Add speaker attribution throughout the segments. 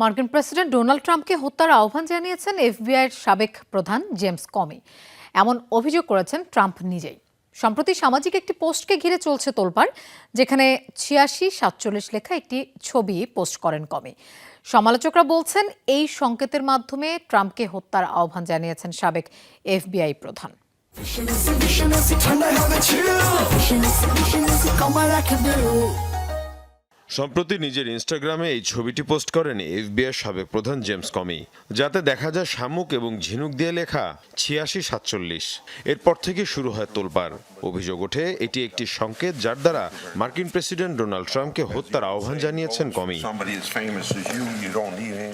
Speaker 1: মার্কিন president Donald ট্রাম্পকে হত্যার আহ্বান জানিয়েছেন এফবিআইয়ের সাবেক প্রধান জেমস কমি এমন অভিযোগ করেছেন ট্রাম্প নিজেই। সম্প্রতি সামাজিক একটি পোস্টকে ঘিরে চলছে তোলপাড়, যেখানে ছিয়াশি সাতচল্লিশ লেখা একটি ছবি পোস্ট করেন কমি সমালোচকরা বলছেন, এই সংকেতের মাধ্যমে ট্রাম্পকে হত্যার আহ্বান জানিয়েছেন সাবেক এফবিআই প্রধান।
Speaker 2: সম্প্রতি নিজের ইনস্টাগ্রামে এই ছবিটি পোস্ট করেন এফবিআই সাবেক প্রধান জেমস কমি যাতে দেখা যায় শামুক এবং ঝিনুক দিয়ে লেখা ছিয়াশি সাতচল্লিশ। এরপর থেকে শুরু হয় তোলপার অভিযোগ ওঠে এটি একটি সংকেত যার দ্বারা মার্কিন প্রেসিডেন্ট ডোনাল্ড ট্রাম্পকে হত্যার আহ্বান জানিয়েছেন কমি.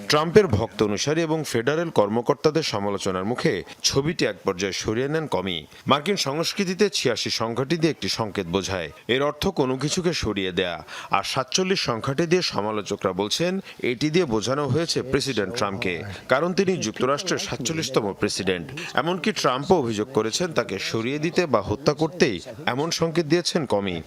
Speaker 2: ট্রাম্পের ভক্ত অনুসারী এবং ফেডারেল কর্মকর্তাদের সমালোচনার মুখে ছবিটি এক পর্যায়ে সরিয়ে নেন কমি। মার্কিন সংস্কৃতিতে ছিয়াশি সংখ্যাটি দিয়ে একটি সংকেত বোঝায়। এর অর্থ কোনো কিছুকে সরিয়ে দেয়া। আর সাতচল্লিশ সংখ্যাটি দিয়ে সমালোচকরা বলছেন এটি দিয়ে বোঝানো হয়েছে প্রেসিডেন্ট ট্রাম্পকে কারণ তিনি যুক্তরাষ্ট্রের সাতচল্লিশতম প্রেসিডেন্ট। এমনকি ট্রাম্পও অভিযোগ করেছেন তাকে সরিয়ে দিতে বা হত্যা করতেই এমন সংকেত দিয়েছেন কমি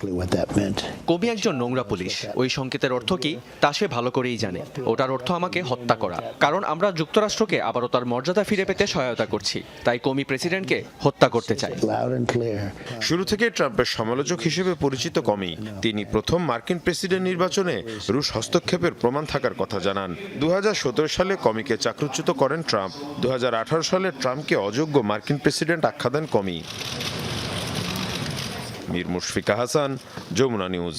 Speaker 3: কবি একজন নোংরা পুলিশ। ওই সংকেতের অর্থ কি? তা সে ভালো করেই জানে। ওটার অর্থ আমাকে হত্যা করা। কারণ আমরা যুক্তরাষ্ট্রকে আবারও তার মর্যাদা ফিরে পেতে সহায়তা করছি। তাই কমি প্রেসিডেন্টকে হত্যা করতে
Speaker 4: clear.
Speaker 2: শুরু থেকে ট্রাম্পের সমালোচক হিসেবে পরিচিত কমি তিনি প্রথম মার্কিন প্রেসিডেন্ট নির্বাচনে রুশ হস্তক্ষেপের প্রমাণ থাকার কথা জানান। দু হাজার সতেরো সালে কমিকে চাকরুচ্যুত করেন ট্রাম্প। দু হাজার আঠারো সালে ট্রাম্পকে অযোগ্য মার্কিন প্রেসিডেন্ট আখ্যা দেন কমি। মীর মুশফিকা হাসান যমুনা নিউজ।